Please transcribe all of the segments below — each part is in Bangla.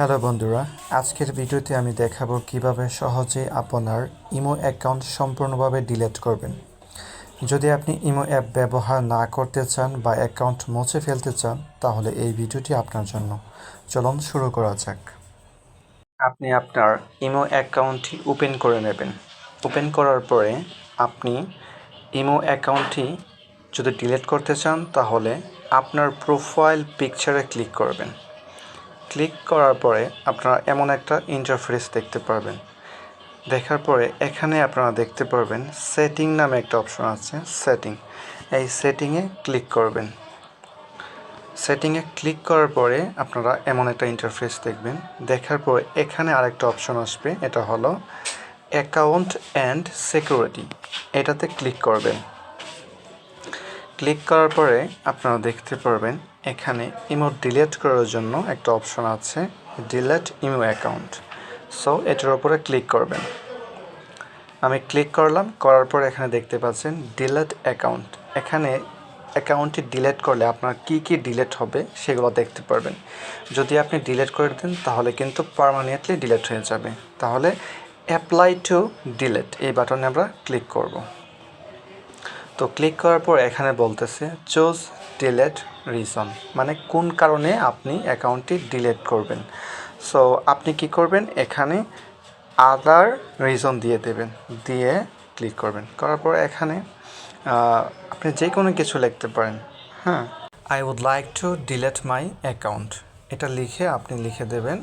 হ্যালো বন্ধুরা, আজকের ভিডিওতে আমি দেখাবো কীভাবে সহজে আপনার ইমো অ্যাকাউন্ট সম্পূর্ণভাবে ডিলিট করবেন। যদি আপনি ইমো অ্যাপ ব্যবহার না করতে চান বা অ্যাকাউন্ট মুছে ফেলতে চান, তাহলে এই ভিডিওটি আপনার জন্য। চলুন শুরু করা যাক। আপনি আপনার ইমো অ্যাকাউন্টটি ওপেন করে নেবেন। ওপেন করার পরে আপনি ইমো অ্যাকাউন্টটি যদি ডিলিট করতে চান, তাহলে আপনার প্রোফাইল পিকচারে ক্লিক করবেন। ক্লিক করার পরে আপনারা এমন একটা ইন্টারফেস দেখতে পারবেন। দেখার পরে এখানে আপনারা দেখতে পারবেন সেটিং নামে একটা অপশন আছে সেটিং এই সেটিংয়ে ক্লিক করবেন। সেটিংয়ে ক্লিক করার পরে আপনারা এমন একটা ইন্টারফেস দেখবেন। দেখার পরে এখানে আরেকটা অপশন আসবে, এটা হলো অ্যাকাউন্ট অ্যান্ড সিকিউরিটি এটাতে ক্লিক করবেন। ক্লিক করার পরে আপনারা দেখতে পারবেন এখানে ইমো ডিলেট করার জন্য একটা অপশন আছে ডিলেট ইমো অ্যাকাউন্ট সো এটার উপরে ক্লিক করবেন। আমি ক্লিক করলাম, করার পর এখানে দেখতে পাচ্ছেন ডিলেট অ্যাকাউন্ট এখানে অ্যাকাউন্টটি ডিলেট করলে আপনার কি কি ডিলেট হবে সেগুলো দেখতে পারবেন। যদি আপনি ডিলেট করে দেন, তাহলে কিন্তু পারমানেন্টলি ডিলেট হয়ে যাবে। তাহলে অ্যাপ্লাই টু ডিলেট এই বাটনে আমরা ক্লিক করব। তো ক্লিক করার পর এখানে বলতেছে চুজ ডিলেট রিজন মানে কোন কারণে আপনি অ্যাকাউন্টটি ডিলেট করবেন। সো আপনি কি করবেন? এখানে আদার রিজন দিয়ে দেবেন, দিয়ে ক্লিক করবেন। করার পর এখানে আপনি যে কোনো কিছু লিখতে পারেন। হ্যাঁ? I would like to delete my account এটা লিখে আপনি লিখে দেবেন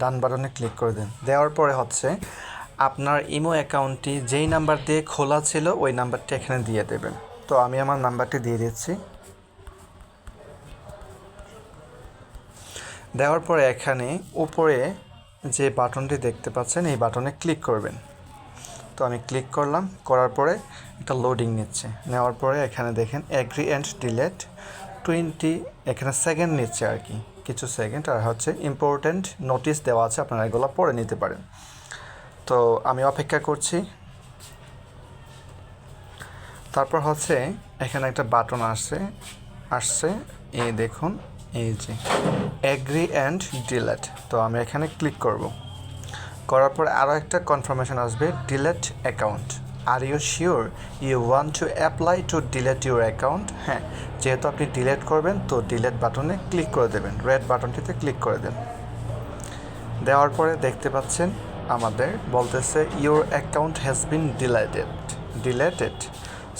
ডান বাটনে ক্লিক করে দেন। দেওয়ার পরে হচ্ছে, আপনার ইমো অ্যাকাউন্টটি যেই নাম্বার দিয়ে খোলা ছিল, ওই নাম্বারটি এখানে দিয়ে দেবেন। তো আমি আমার নাম্বারটি দিয়ে দিচ্ছি। দেওয়ার পরে এখানে উপরে যে বাটনটি দেখতে পাচ্ছেন, এই বাটনে ক্লিক করবেন। তো আমি ক্লিক করলাম, করার পরে একটা লোডিং নিচ্ছে। নেওয়ার পরে এখানে দেখেন অ্যাগ্রি অ্যান্ড ডিলেট টোয়েন্টি এখানে সেকেন্ড নিচ্ছে আর কি, কিছু সেকেন্ড আর হচ্ছে ইম্পর্ট্যান্ট নোটিশ দেওয়া আছে, আপনারা এগুলো পড়ে নিতে পারেন। তো আমি অপেক্ষা করছি। তারপর হচ্ছে এখানে একটা বাটন আসছে আসছে এ দেখুন এই যে। অ্যাগ্রি অ্যান্ড ডিলেট তো আমি এখানে ক্লিক করব। করার পর আরও একটা কনফার্মেশন আসবে delete account are you sure you want to apply to delete your account হ্যাঁ যেহেতু আপনি ডিলেট করবেন, তো ডিলেট বাটনে ক্লিক করে দেবেন। রেড বাটনটিতে ক্লিক করে দেন দেওয়ার পরে দেখতে পাচ্ছেন, আমাদের বলতেছে your account has been deleted deleted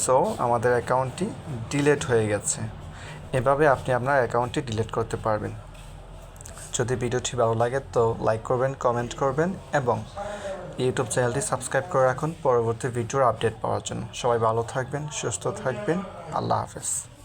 so আমাদের অ্যাকাউন্টটি ডিলেট হয়ে গেছে। এভাবে আপনি আপনার অ্যাকাউন্টটি ডিলিট করতে পারবেন। যদি ভিডিওটি ভালো লাগে তো লাইক করবেন, কমেন্ট করবেন এবং ইউটিউব চ্যানেলটি সাবস্ক্রাইব করে রাখুন। পরবর্তী ভিডিওর আপডেট পাওয়ার জন্য। সবাই ভালো থাকবেন, সুস্থ থাকবেন। আল্লাহ হাফেজ।